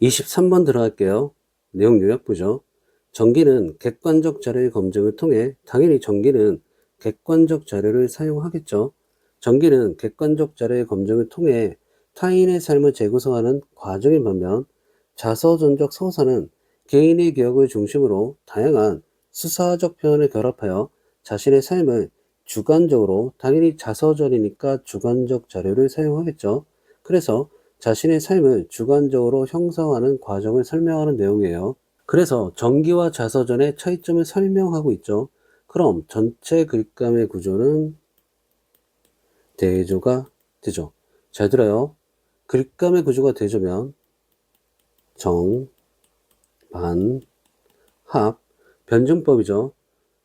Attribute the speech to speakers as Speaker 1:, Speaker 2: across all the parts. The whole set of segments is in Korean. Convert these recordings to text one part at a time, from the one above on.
Speaker 1: 23번 들어갈게요. 내용 요약부죠. 전기는 객관적 자료의 검증을 통해 당연히 전기는 객관적 자료를 사용하겠죠. 전기는 객관적 자료의 검증을 통해 타인의 삶을 재구성하는 과정인 반면 자서전적 서사는 개인의 기억을 중심으로 다양한 수사적 표현을 결합하여 자신의 삶을 주관적으로 당연히 자서전이니까 주관적 자료를 사용하겠죠. 그래서 자신의 삶을 주관적으로 형성하는 과정을 설명하는 내용이에요. 그래서 전기와 자서전의 차이점을 설명하고 있죠. 그럼 전체 글감의 구조는 대조가 되죠. 잘 들어요. 글감의 구조가 대조면 정, 반, 합, 변증법이죠.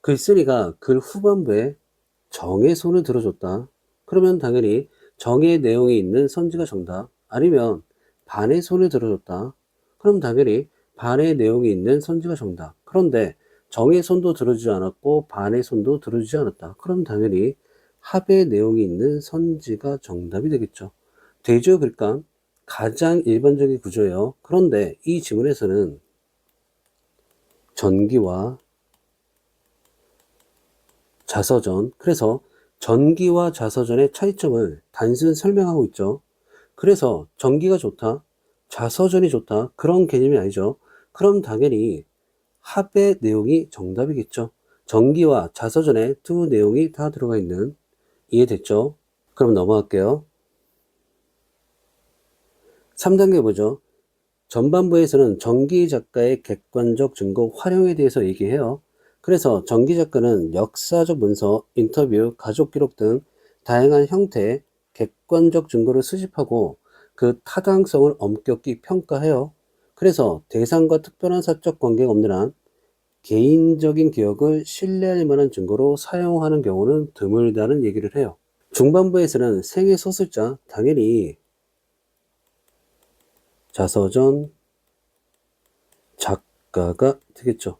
Speaker 1: 글쓴이가 글 후반부에 정의 손을 들어줬다. 그러면 당연히 정의 내용이 있는 선지가 정답. 아니면 반의 손을 들어줬다. 그럼 당연히 반의 내용이 있는 선지가 정답. 그런데 정의 손도 들어주지 않았고 반의 손도 들어주지 않았다. 그럼 당연히 합의 내용이 있는 선지가 정답이 되겠죠. 대조 글감 가장 일반적인 구조예요. 그런데 이 지문에서는 전기와 자서전 그래서 전기와 자서전의 차이점을 단순 설명하고 있죠. 그래서 전기가 좋다, 자서전이 좋다 그런 개념이 아니죠. 그럼 당연히 합의 내용이 정답이겠죠. 전기와 자서전의 두 내용이 다 들어가 있는 이해됐죠? 그럼 넘어갈게요. 3단계 보죠. 전반부에서는 전기 작가의 객관적 증거 활용에 대해서 얘기해요. 그래서 전기 작가는 역사적 문서, 인터뷰, 가족 기록 등 다양한 형태의 객관적 증거를 수집하고 그 타당성을 엄격히 평가해요. 그래서 대상과 특별한 사적 관계가 없는 한 개인적인 기억을 신뢰할 만한 증거로 사용하는 경우는 드물다는 얘기를 해요. 중반부에서는 생애 소설자, 당연히 자서전 작가가 되겠죠.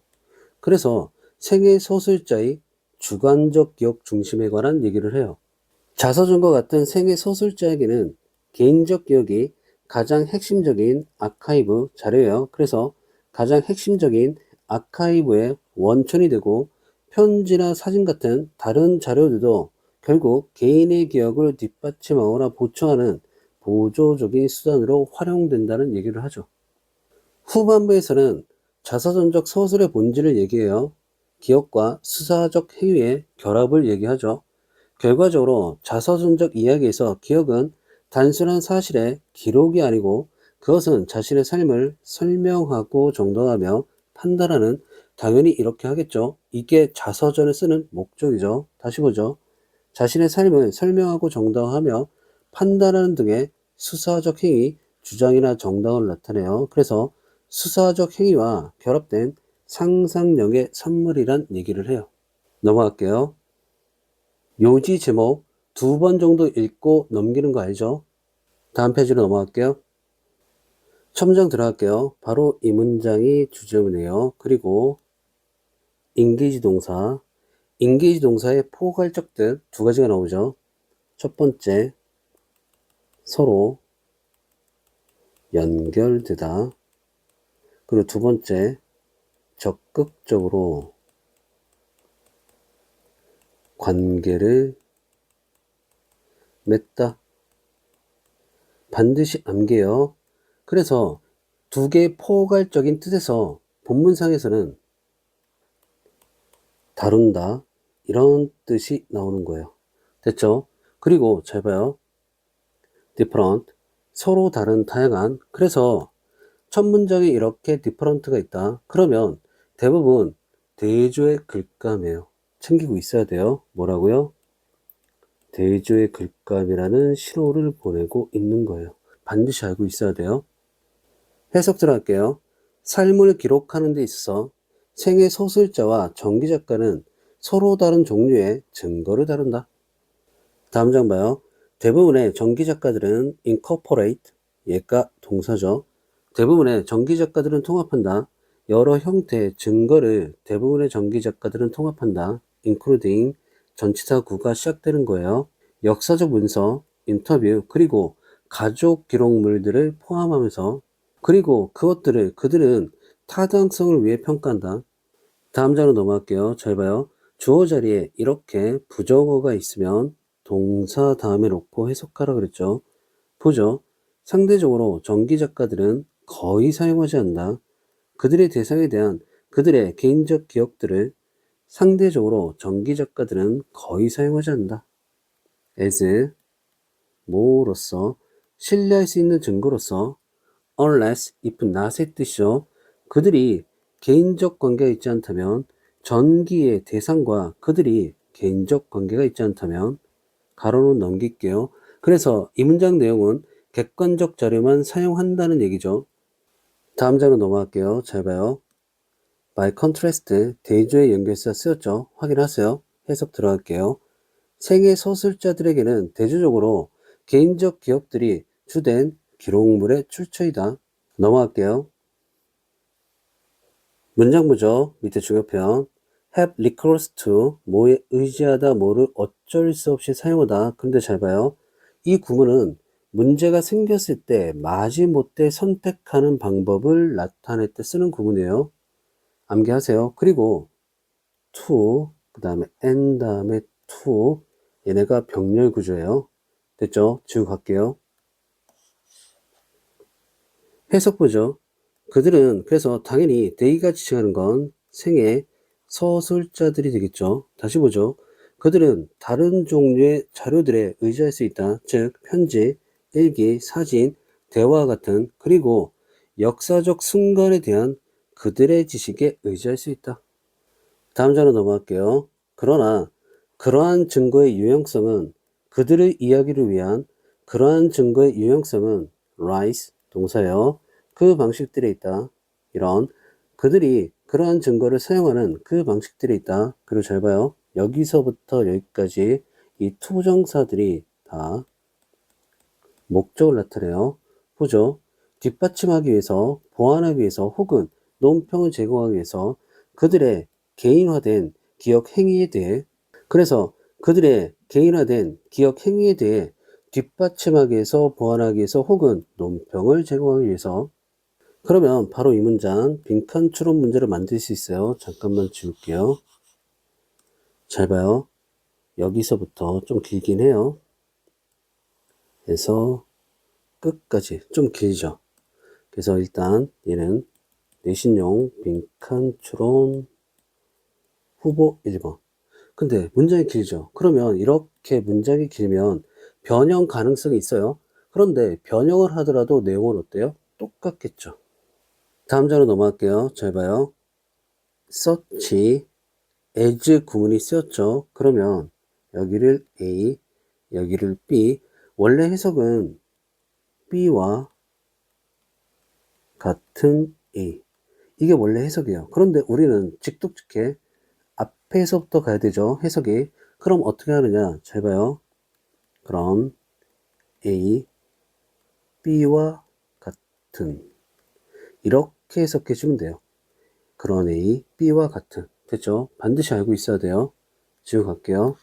Speaker 1: 그래서 생애 소설자의 주관적 기억 중심에 관한 얘기를 해요. 자서전과 같은 생애 소설자에게는 개인적 기억이 가장 핵심적인 아카이브 자료예요. 그래서 가장 핵심적인 아카이브의 원천이 되고 편지나 사진 같은 다른 자료들도 결국 개인의 기억을 뒷받침하거나 보충하는 보조적인 수단으로 활용된다는 얘기를 하죠. 후반부에서는 자서전적 서술의 본질을 얘기해요. 기억과 수사적 행위의 결합을 얘기하죠. 결과적으로 자서전적 이야기에서 기억은 단순한 사실의 기록이 아니고 그것은 자신의 삶을 설명하고 정돈하며 판단하는 당연히 이렇게 하겠죠. 이게 자서전을 쓰는 목적이죠. 다시 보죠. 자신의 삶을 설명하고 정당하며 판단하는 등의 수사적 행위, 주장이나 정당을 나타내요. 그래서 수사적 행위와 결합된 상상력의 산물이란 얘기를 해요. 넘어갈게요. 요지 제목 두 번 정도 읽고 넘기는 거 알죠? 다음 페이지로 넘어갈게요. 첨정 들어갈게요. 바로 이 문장이 주제문이에요. 그리고 인기지 동사 인기지 동사의 포괄적 뜻 두 가지가 나오죠. 첫 번째 서로 연결되다. 그리고 두 번째, 적극적으로 관계를 맺다. 반드시 암기해요. 그래서 두 개의 포괄적인 뜻에서 본문상에서는 다룬다. 이런 뜻이 나오는 거예요. 됐죠? 그리고 잘 봐요. different 서로 다른 다양한 그래서 첫 문장에 이렇게 different가 있다 그러면 대부분 대조의 글감이에요 챙기고 있어야 돼요 뭐라고요? 대조의 글감이라는 신호를 보내고 있는 거예요 반드시 알고 있어야 돼요 해석 들어갈게요 삶을 기록하는 데 있어서 생애 소설자와 전기 작가는 서로 다른 종류의 증거를 다룬다 다음 장 봐요 대부분의 전기 작가들은 incorporate, 얘가 동사죠. 대부분의 전기 작가들은 통합한다. 여러 형태의 증거를 대부분의 전기 작가들은 통합한다. Including 전치사 구가 시작되는 거예요. 역사적 문서, 인터뷰, 그리고 가족 기록물들을 포함하면서 그리고 그것들을 그들은 타당성을 위해 평가한다. 다음 장으로 넘어갈게요. 잘 봐요. 주어 자리에 이렇게 부정어가 있으면 동사 다음에 놓고 해석하라 그랬죠. 보죠. 상대적으로 전기 작가들은 거의 사용하지 않는다. 그들의 대상에 대한 그들의 개인적 기억들을 상대적으로 전기 작가들은 거의 사용하지 않는다. as 뭐로서 신뢰할 수 있는 증거로서 unless if not의 뜻이죠. 그들이 개인적 관계가 있지 않다면 전기의 대상과 그들이 개인적 관계가 있지 않다면 가로는 넘길게요. 그래서 이 문장 내용은 객관적 자료만 사용한다는 얘기죠. 다음 장으로 넘어갈게요. 잘 봐요. By contrast 대조의 연결사 쓰였죠. 확인하세요. 해석 들어갈게요. 생애 서술자들에게는 대조적으로 개인적 기억들이 주된 기록물의 출처이다. 넘어갈게요. 문장 부죠. 밑에 중요편. have recourse to 뭐에 의지하다 뭐를 어쩔 수 없이 사용하다. 근데 잘 봐요. 이 구문은 문제가 생겼을 때 마지 못해 선택하는 방법을 나타낼 때 쓰는 구문이에요. 암기하세요. 그리고 to 그 다음에 and 다음에 to 얘네가 병렬 구조예요. 됐죠? 지우 갈게요. 해석 보죠. 그들은 그래서 당연히 데이가 지칭하는 건 생애 서술자들이 되겠죠. 다시 보죠. 그들은 다른 종류의 자료들에 의지할 수 있다. 즉 편지, 일기, 사진, 대화와 같은 그리고 역사적 순간에 대한 그들의 지식에 의지할 수 있다. 다음 장으로 넘어갈게요. 그러나 그러한 증거의 유용성은 그들의 이야기를 위한 그러한 증거의 유용성은 rise 동사예요. 그 방식들에 있다. 이런 그들이 그러한 증거를 사용하는 그 방식들이 있다. 그리고 잘 봐요. 여기서부터 여기까지 이 투정사들이 다 목적을 나타내요. 보죠. 뒷받침하기 위해서, 보완하기 위해서, 혹은 논평을 제공하기 위해서 그들의 개인화된 기억 행위에 대해 그래서 그들의 개인화된 기억 행위에 대해 뒷받침하기 위해서, 보완하기 위해서, 혹은 논평을 제공하기 위해서 그러면 바로 이 문장 빈칸 추론 문제를 만들 수 있어요. 잠깐만 지울게요. 잘 봐요. 여기서부터 좀 길긴 해요. 그래서 끝까지 좀 길죠. 그래서 일단 얘는 내신용 빈칸 추론 후보 1번. 근데 문장이 길죠. 그러면 이렇게 문장이 길면 변형 가능성이 있어요. 그런데 변형을 하더라도 내용은 어때요? 똑같겠죠. 다음 장으로 넘어갈게요. 잘 봐요. search as 구문이 쓰였죠. 그러면 여기를 A, 여기를 B. 원래 해석은 B와 같은 A. 이게 원래 해석이에요. 그런데 우리는 직독직해 앞에서부터 가야 되죠. 해석이. 그럼 어떻게 하느냐? 잘 봐요. 그럼 A, B와 같은 이렇게 해석해 주면 돼요. 그런 A, B와 같은 됐죠? 반드시 알고 있어야 돼요. 지우 갈게요.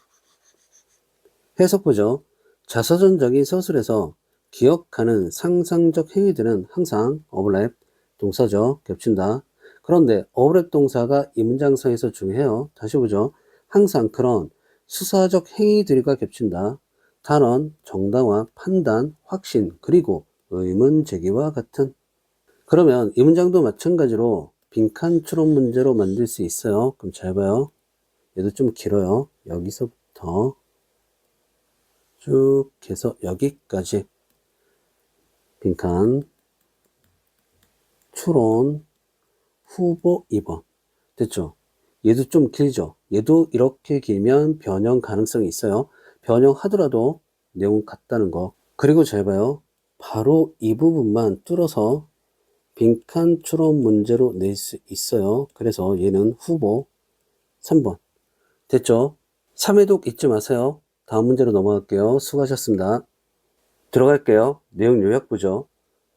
Speaker 1: 해석 보죠. 자서전적인 서술에서 기억하는 상상적 행위들은 항상 어블랩 동사죠. 겹친다. 그런데 어블랩 동사가 이 문장성에서 중요해요. 다시 보죠. 항상 그런 수사적 행위들과 겹친다. 단언, 정당화, 판단, 확신, 그리고 의문 제기와 같은. 그러면 이 문장도 마찬가지로 빈칸 추론 문제로 만들 수 있어요. 그럼 잘 봐요. 얘도 좀 길어요. 여기서부터 쭉 해서 여기까지 빈칸 추론 후보 2번 됐죠? 얘도 좀 길죠? 얘도 이렇게 길면 변형 가능성이 있어요. 변형하더라도 내용 같다는 거. 그리고 잘 봐요. 바로 이 부분만 뚫어서 빈칸 추론 문제로 낼 수 있어요. 그래서 얘는 후보 3번. 됐죠? 3회 독 잊지 마세요. 다음 문제로 넘어갈게요. 수고하셨습니다. 들어갈게요. 내용 요약부죠.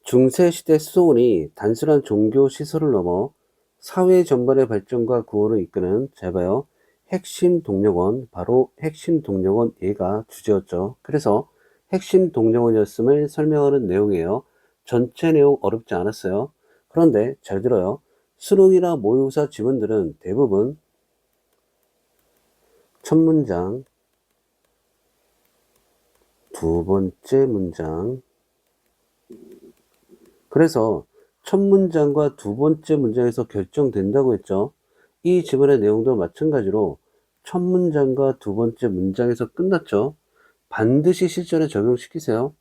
Speaker 1: 중세시대 수도원이 단순한 종교 시설을 넘어 사회 전반의 발전과 구호를 이끄는 잘 봐요. 핵심 동력원, 바로 핵심 동력원 얘가 주제였죠. 그래서 핵심 동력원이었음을 설명하는 내용이에요. 전체 내용 어렵지 않았어요. 그런데 잘 들어요. 수능이나 모의고사 지문들은 대부분 첫 문장, 두 번째 문장. 그래서 첫 문장과 두 번째 문장에서 결정된다고 했죠. 이 지문의 내용도 마찬가지로 첫 문장과 두 번째 문장에서 끝났죠. 반드시 실전에 적용시키세요.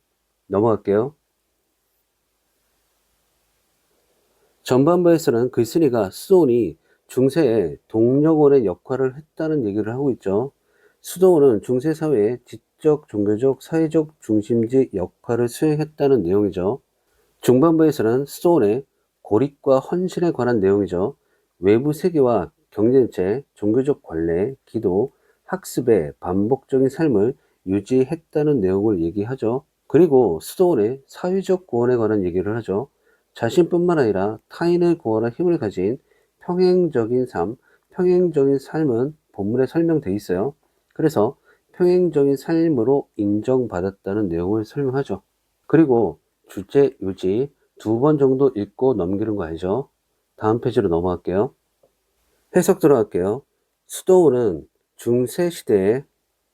Speaker 1: 넘어갈게요. 전반부에서는 글쓴이가 수도원이 중세에 동력원의 역할을 했다는 얘기를 하고 있죠. 수도원은 중세 사회의 지적, 종교적, 사회적 중심지 역할을 수행했다는 내용이죠. 중반부에서는 수도원의 고립과 헌신에 관한 내용이죠. 외부 세계와 경제정책, 종교적 관례, 기도, 학습의 반복적인 삶을 유지했다는 내용을 얘기하죠. 그리고 수도원의 사회적 구원에 관한 얘기를 하죠. 자신뿐만 아니라 타인을 구원할 힘을 가진 평행적인 삶, 평행적인 삶은 본문에 설명되어 있어요. 그래서 평행적인 삶으로 인정받았다는 내용을 설명하죠. 그리고 주제 유지 두 번 정도 읽고 넘기는 거 알죠? 다음 페이지로 넘어갈게요. 해석 들어갈게요. 수도원은 중세 시대의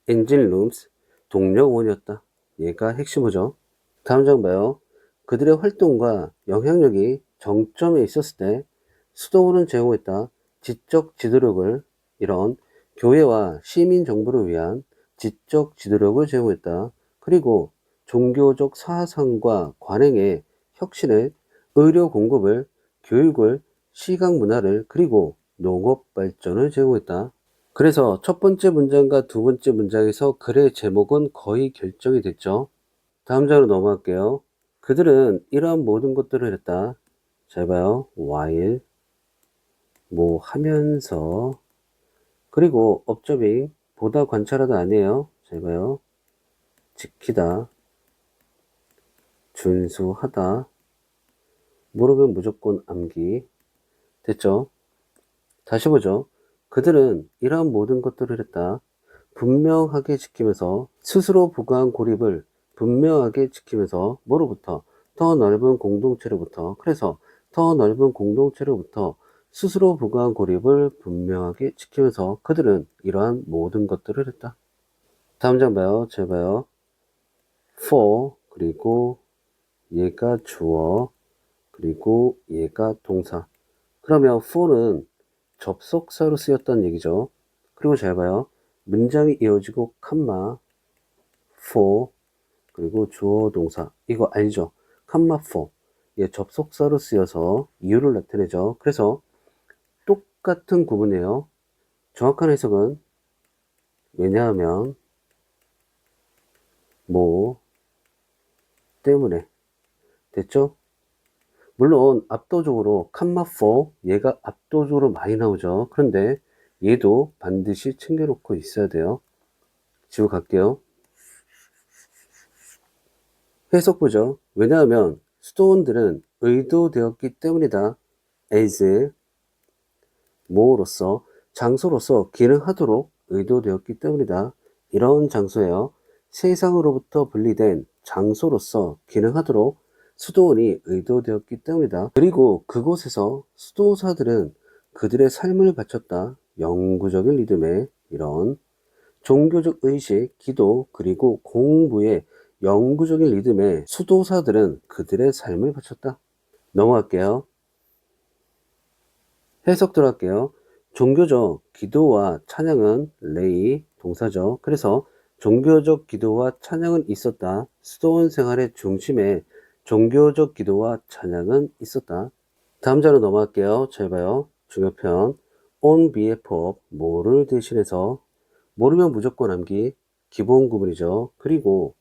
Speaker 1: 엔진룸스 동력원이었다. 얘가 핵심어죠. 다음 장 봐요. 그들의 활동과 영향력이 정점에 있었을 때 수도원은 제공했다. 지적 지도력을 이런 교회와 시민 정부를 위한 지적 지도력을 제공했다. 그리고 종교적 사상과 관행의 혁신을 의료 공급을 교육을 시각 문화를 그리고 농업 발전을 제공했다. 그래서 첫 번째 문장과 두 번째 문장에서 글의 제목은 거의 결정이 됐죠. 다음 장으로 넘어갈게요. 그들은 이러한 모든 것들을 했다. 잘 봐요. while 뭐 하면서 그리고 observing 보다 관찰하다 아니에요. 잘 봐요. 지키다 준수하다 모르면 무조건 암기 됐죠? 다시 보죠. 그들은 이러한 모든 것들을 했다. 분명하게 지키면서 스스로 부과한 고립을 분명하게 지키면서 뭐로부터 더 넓은 공동체로부터 그래서 더 넓은 공동체로부터 스스로 부과한 고립을 분명하게 지키면서 그들은 이러한 모든 것들을 했다. 다음 장 봐요. 잘 봐요. for 그리고 얘가 주어 그리고 얘가 동사 그러면 for는 접속사로 쓰였다는 얘기죠. 그리고 잘 봐요. 문장이 이어지고 칸마 for 그리고 주어 동사 이거 알죠? 칸마 for 얘 접속사로 쓰여서 이유를 나타내죠. 그래서 똑같은 구문이에요. 정확한 해석은 왜냐하면 뭐 때문에 됐죠? 물론 압도적으로 칸마4 얘가 압도적으로 많이 나오죠. 그런데 얘도 반드시 챙겨놓고 있어야 돼요. 지우 갈게요. 해석 보죠. 왜냐하면 수도원들은 의도되었기 때문이다. as 뭐로서 장소로서 기능하도록 의도되었기 때문이다. 이런 장소예요. 세상으로부터 분리된 장소로서 기능하도록 수도원이 의도되었기 때문이다. 그리고 그곳에서 수도사들은 그들의 삶을 바쳤다. 영구적인 리듬에 이런 종교적 의식, 기도, 그리고 공부의 영구적인 리듬에 수도사들은 그들의 삶을 바쳤다. 넘어갈게요. 해석 들어갈게요. 종교적 기도와 찬양은 레이 동사죠. 그래서 종교적 기도와 찬양은 있었다. 수도원 생활의 중심에 종교적 기도와 찬양은 있었다. 다음 자로 넘어갈게요. 잘 봐요. 중요편 on behalf of 뭐를 대신해서 모르면 무조건 암기 기본 구문이죠. 그리고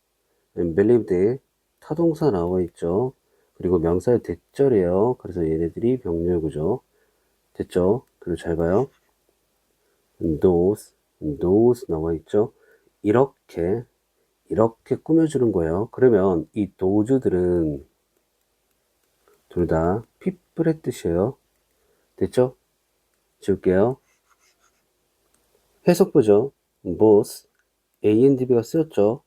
Speaker 1: believed 타동사 나와 있죠. 그리고 명사의 대절이에요. 그래서 얘네들이 병렬구죠. 됐죠? 그리고 잘 봐요. those, those 나와 있죠. 이렇게 이렇게 꾸며주는 거예요. 그러면 이 도주들은 둘다 people의 뜻이에요. 됐죠? 지울게요. 해석 보죠. both A&B가 쓰였죠.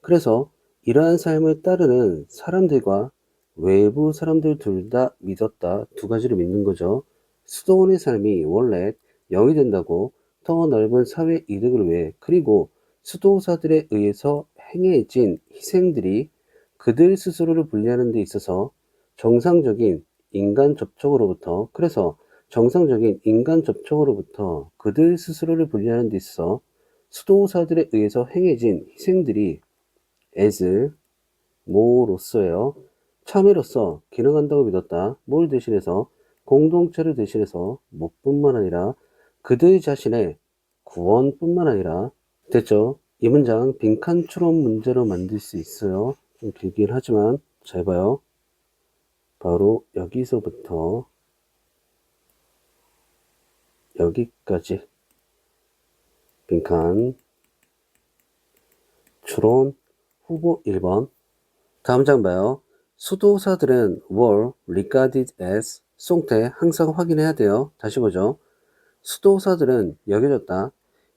Speaker 1: 그래서 이러한 삶을 따르는 사람들과 외부 사람들 둘 다 믿었다. 두 가지를 믿는 거죠. 수도원의 삶이 원래 영이 된다고 더 넓은 사회 이득을 위해 그리고 수도사들에 의해서 행해진 희생들이 그들 스스로를 분리하는 데 있어서 정상적인 인간 접촉으로부터 그래서 정상적인 인간 접촉으로부터 그들 스스로를 분리하는 데 있어서 수도사들에 의해서 행해진 희생들이 as 모로서요 참여로서 기능한다고 믿었다. 뭘 대신해서 공동체를 대신해서 뭐뿐만 아니라 그들 자신의 구원뿐만 아니라 됐죠? 이 문장 빈칸 추론 문제로 만들 수 있어요. 좀 길긴 하지만 잘 봐요. 바로 여기서부터 여기까지 빈칸 추론 후보 1번 다음 장 봐요. 수도사들은 were regarded as 송태 항상 확인해야 돼요. 다시 보죠. 수도사들은 여겨졌다.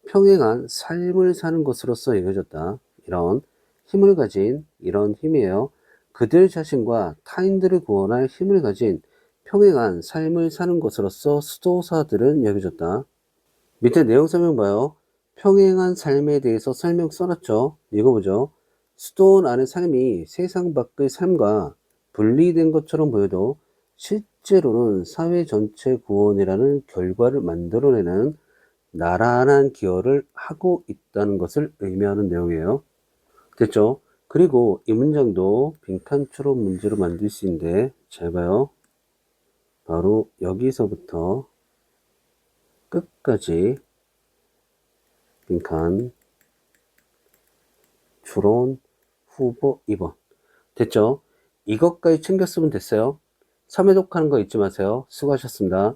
Speaker 1: 평행한 삶을 사는 것으로서 여겨졌다. 이런 힘을 가진 이런 힘이에요. 그들 자신과 타인들을 구원할 힘을 가진 평행한 삶을 사는 것으로서 수도사들은 여겨졌다. 밑에 내용 설명 봐요. 평행한 삶에 대해서 설명 써놨죠. 읽어보죠. 수도원 안의 삶이 세상 밖의 삶과 분리된 것처럼 보여도 실제로는 사회 전체 구원이라는 결과를 만들어내는 나란한 기여를 하고 있다는 것을 의미하는 내용이에요. 됐죠? 그리고 이 문장도 빈칸 추론 문제로 만들 수 있는데 잘 봐요. 바로 여기서부터 끝까지 빈칸 추론 후보 2번 됐죠? 이것까지 챙겨 쓰면 됐어요. 3회 독하는 거 잊지 마세요. 수고하셨습니다.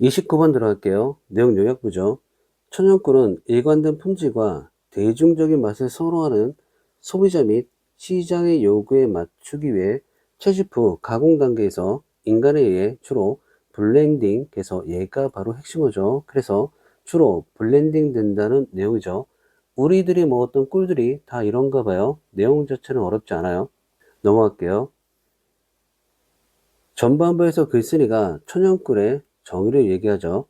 Speaker 1: 29번 들어갈게요. 내용 요약부죠. 천연꿀은 일관된 품질과 대중적인 맛을 선호하는 소비자 및 시장의 요구에 맞추기 위해 채집 후 가공 단계에서 인간에 의해 주로 블렌딩, 그래서 얘가 바로 핵심어죠. 그래서 주로 블렌딩 된다는 내용이죠. 우리들이 먹었던 꿀들이 다 이런가 봐요. 내용 자체는 어렵지 않아요. 넘어갈게요. 전반부에서 글쓴이가 천연꿀의 정의를 얘기하죠.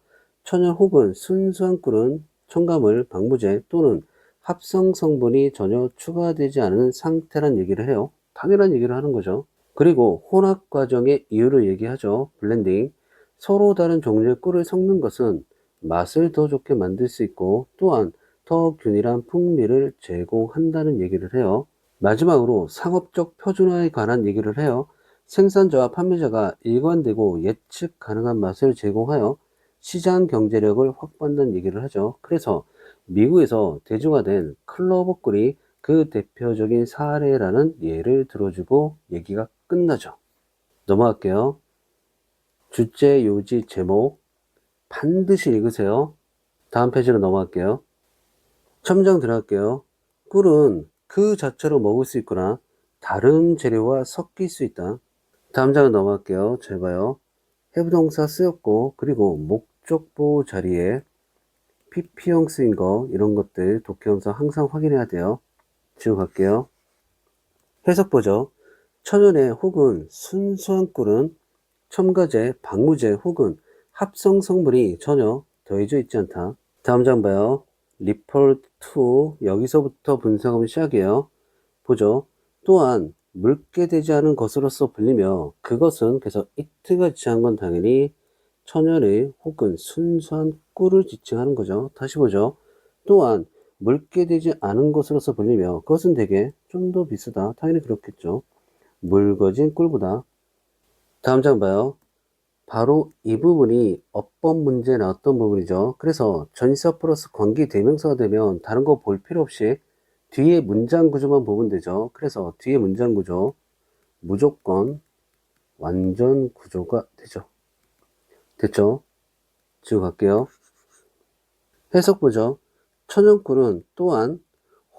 Speaker 1: 천연 혹은 순수한 꿀은 첨가물, 방부제 또는 합성 성분이 전혀 추가되지 않은 상태란 얘기를 해요. 당연한 얘기를 하는 거죠. 그리고 혼합 과정의 이유를 얘기하죠. 블렌딩. 서로 다른 종류의 꿀을 섞는 것은 맛을 더 좋게 만들 수 있고 또한 더 균일한 풍미를 제공한다는 얘기를 해요. 마지막으로 상업적 표준화에 관한 얘기를 해요. 생산자와 판매자가 일관되고 예측 가능한 맛을 제공하여 시장 경제력을 확보한다는 얘기를 하죠. 그래서 미국에서 대중화된 클로버꿀이 그 대표적인 사례라는 예를 들어주고 얘기가 끝나죠. 넘어갈게요. 주제 요지 제목 반드시 읽으세요. 다음 페이지로 넘어갈게요. 첨장 들어갈게요. 꿀은 그 자체로 먹을 수 있거나 다른 재료와 섞일 수 있다. 다음 장을 넘어갈게요. 잘 봐요. 해부동사 쓰였고 그리고 목적보 자리에 PP형 쓰인 거 이런 것들 독해형사 항상 확인해야 돼요. 지금 갈게요. 해석 보죠. 천연의 혹은 순수한 꿀은 첨가제, 방부제 혹은 합성 성분이 전혀 더해져 있지 않다. 다음 장 봐요. 리폴트 2 여기서부터 분석하면 시작이에요. 보죠. 또한 묽게 되지 않은 것으로서 불리며 그것은 그래서 이트가 지칭한 건 당연히 천연의 혹은 순수한 꿀을 지칭하는 거죠. 다시 보죠. 또한 묽게 되지 않은 것으로서 불리며 그것은 되게 좀더 비싸다. 당연히 그렇겠죠. 묽어진 꿀보다. 다음 장 봐요. 바로 이 부분이 어법 문제에 나왔던 부분이죠. 그래서 전치사 플러스 관계 대명사가 되면 다른 거 볼 필요 없이 뒤에 문장 구조만 보면 되죠. 그래서 뒤에 문장 구조 무조건 완전 구조가 되죠. 됐죠? 지금 갈게요. 해석 보죠. 천연꿀은 또한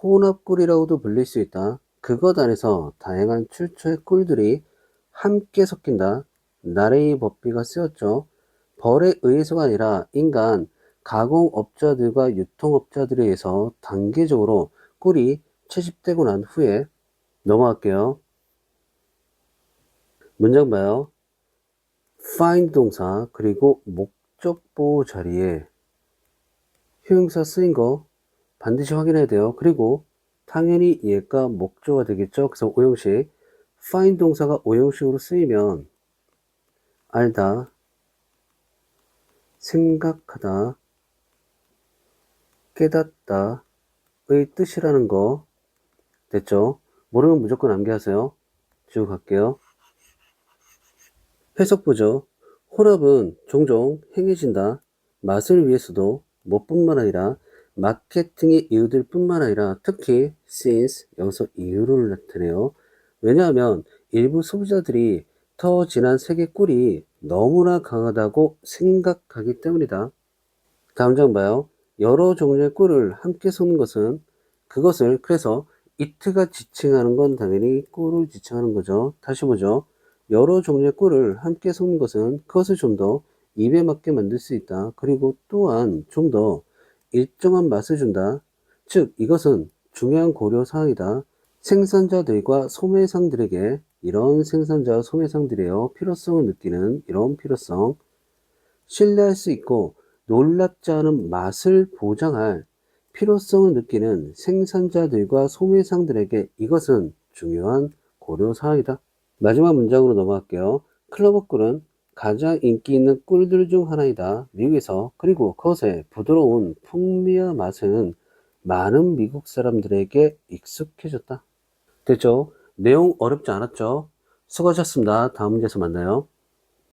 Speaker 1: 혼합꿀이라고도 불릴 수 있다. 그것 안에서 다양한 출처의 꿀들이 함께 섞인다. 나레이 법비가 쓰였죠. 벌에 의해서가 아니라 인간 가공업자들과 유통업자들에 의해서 단계적으로 꿀이 채집되고 난 후에 넘어갈게요. 문장 봐요. find 동사 그리고 목적보 자리에 형용사 쓰인 거 반드시 확인해야 돼요. 그리고 당연히 얘가 목조가 되겠죠. 그래서 오형식 find 동사가 오형식으로 쓰이면 알다, 생각하다, 깨닫다 의 뜻이라는 거 됐죠? 모르면 무조건 암기하세요. 쭉 갈게요. 해석 보죠. 혼합은 종종 행해진다. 맛을 위해서도 뭐뿐만 아니라 마케팅의 이유들 뿐만 아니라 특히 since 여기서 이유를 나타내요. 왜냐하면 일부 소비자들이 더 진한 색의 꿀이 너무나 강하다고 생각하기 때문이다. 다음 장 봐요. 여러 종류의 꿀을 함께 섞는 것은 그것을 그래서 이트가 지칭하는 건 당연히 꿀을 지칭하는 거죠. 다시 보죠. 여러 종류의 꿀을 함께 섞는 것은 그것을 좀 더 입에 맞게 만들 수 있다. 그리고 또한 좀 더 일정한 맛을 준다. 즉, 이것은 중요한 고려 사항이다. 생산자들과 소매상들에게 이런 생산자와 소매상들이에요. 필요성을 느끼는 이런 필요성. 신뢰할 수 있고 놀랍지 않은 맛을 보장할 필요성을 느끼는 생산자들과 소매상들에게 이것은 중요한 고려 사항이다. 마지막 문장으로 넘어갈게요. 클로버 꿀은 가장 인기 있는 꿀들 중 하나이다. 미국에서 그리고 그것의 부드러운 풍미와 맛은 많은 미국 사람들에게 익숙해졌다. 됐죠? 내용 어렵지 않았죠? 수고하셨습니다. 다음 문제에서 만나요.